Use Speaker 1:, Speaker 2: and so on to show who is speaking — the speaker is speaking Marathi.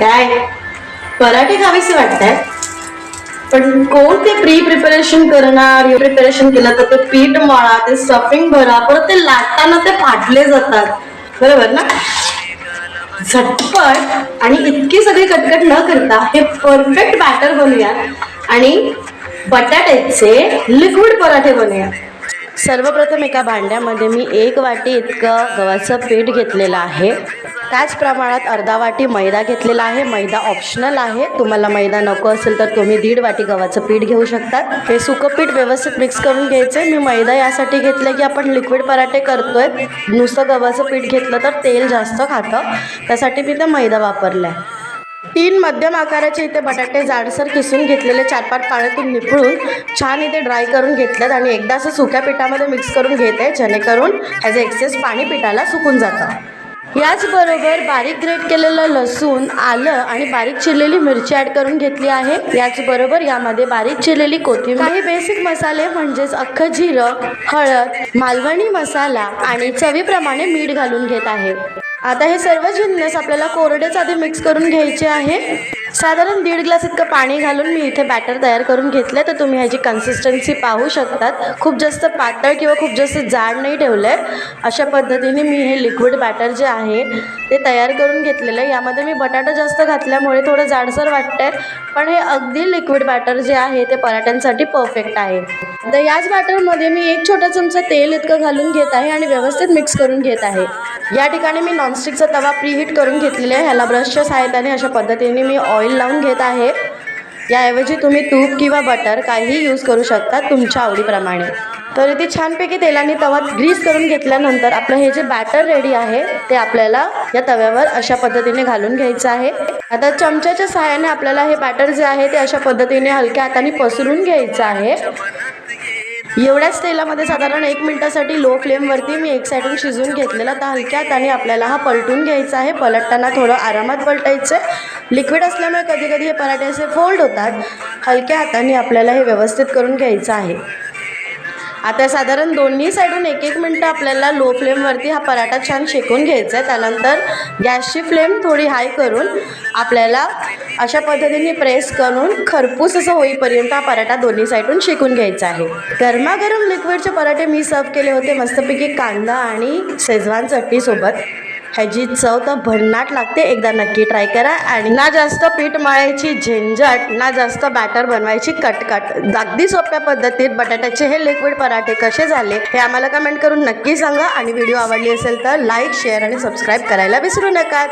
Speaker 1: काय? पराठे खावेसे वाटतात? पण कोण ते प्री प्रिपरेशन करणार? प्रिपरेशन केलं तर ते पीठ मळा ते स्टफिंग भरा परत ते लाटताना ते फाटले जातात. बरोबर ना? झटपट आणि इतकी सगळी कटकट न करता हे परफेक्ट बॅटर बनवूया आणि बटाट्याचे लिक्विड पराठे बनवूया सर्वप्रथम एका भांड्यामध्ये मी एक वाटी इतकं गव्हाचं पीठ घेतलेलं आहे. त्याच प्रमाणात अर्धा वाटी मैदा घेतलेला आहे. मैदा ऑप्शनल आहे. तुम्हाला मैदा नको असेल तर तुम्ही दीड वाटी गव्हाचं पीठ घेऊ शकतात हे सुकं पीठ व्यवस्थित मिक्स करून घ्यायचं. मी मैदा यासाठी घेतलं की आपण लिक्विड पराठे करतोय. नुसतं गव्हाचं पीठ घेतलं तर तेल जास्त खातं. त्यासाठी मी ते मैदा वापरला आहे तीन मध्यम आकाराचे इथे बटाटे जाडसर किसून घेतलेले चार पाच पाण्यातून निपळून छान इथे ड्राय करून घेतलेत आणि एकदा असं सुक्या पिठामध्ये मिक्स करून घेते जेणेकरून ह्याचं एक्सेस पाणी पिठाला सुकून जातं. याचबरोबर बारीक ग्रेट केलेलं लसूण आलं आणि बारीक चिरलेली मिरची ॲड करून घेतली आहे. याचबरोबर यामध्ये बारीक चिरलेली कोथिंबीर. काही बेसिक मसाले म्हणजेच अख्खं जिरं हळद मालवणी मसाला आणि चवीप्रमाणे मीठ घालून घेत आहे. आता हे सर्व जिन्नस आपल्याला कोरडेच आधी मिक्स करून घ्यायचे आहे. साधारण दीड ग्लास इतकं पाणी घालून मी इथे बॅटर तयार करून घेतलं तर तुम्ही ह्याची कन्सिस्टन्सी पाहू शकतात. खूप जास्त पातळ किंवा खूप जास्त जाड नाही ठेवलं आहे अशा पद्धतीने मी हे लिक्विड बॅटर जे आहे ते तयार करून घेतलेलं आहे. यामध्ये मी बटाटा जास्त घातल्यामुळे थोडं जाडसर वाटतं आहे पण हे अगदी लिक्विड बॅटर जे आहे ते पराठ्यांसाठी परफेक्ट आहे. तर याच बॅटरमध्ये मी एक छोटा चमचा तेल इतकं घालून घेत आहे आणि व्यवस्थित मिक्स करून घेत आहे. या ठिकाणी मी नॉनस्टिकचा तवा प्रीहीट करून घेतलेला आहे. ह्याला ब्रशच्या सहाय्याने अशा पद्धतीने मी ऑइल लावून घेत आहे. याऐवजी तुम्ही तूप किंवा बटर काहीही यूज करू शकता तुमच्या आवडीप्रमाणे. तर इथे छानपैकी तेलाने तवा ग्रीस करून घेतल्यानंतर आपलं हे जे बॅटर रेडी आहे ते आपल्याला या तव्यावर अशा पद्धतीने घालून घ्यायचं आहे. आता चमच्याच्या सहाय्याने आपल्याला हे बॅटर जे आहे ते अशा पद्धतीने हलक्या हाताने पसरून घ्यायचं आहे. एवढ्याच तेलामध्ये साधारण एक मिनटासाठी लो फ्लेमवरती मी एक साईडून शिजून घेतलेला तर हलक्या हाताने आपल्याला हा पलटून घ्यायचा आहे. पलटताना थोडं आरामात पलटायचं. आहे लिक्विड असल्यामुळे कधी कधी हे पराठे असे फोल्ड होतात. हलक्या हाताने आपल्याला हे व्यवस्थित करून घ्यायचं आहे. आता साधारण दोन्ही साईडून एक एक मिनटं आपल्याला लो फ्लेमवरती हा पराठा छान शेकून घ्यायचा आहे. त्यानंतर गॅसची फ्लेम थोडी हाय करून आपल्याला अशा पद्धतीने प्रेस करून खरपूस असं होईपर्यंत हा पराठा दोन्ही साईडून शेकून घ्यायचा आहे. गरमागरम लिक्विडचे पराठे मी सर्व केले होते मस्तपैकी कांदा आणि शेजवान चटणीसोबत ह्याची चव तर भन्नाट लागते एकदा नक्की ट्राय करा. आणि ना जास्त पीठ मळायची झंझट ना जास्त बॅटर बनवायची कटकट. अगदी सोप्या पद्धतीत बटाट्याचे हे लिक्विड पराठे कसे झाले हे आम्हाला कमेंट करून नक्की सांगा. आणि व्हिडिओ आवडली असेल तर लाईक शेअर आणि सबस्क्राईब करायला विसरू नका.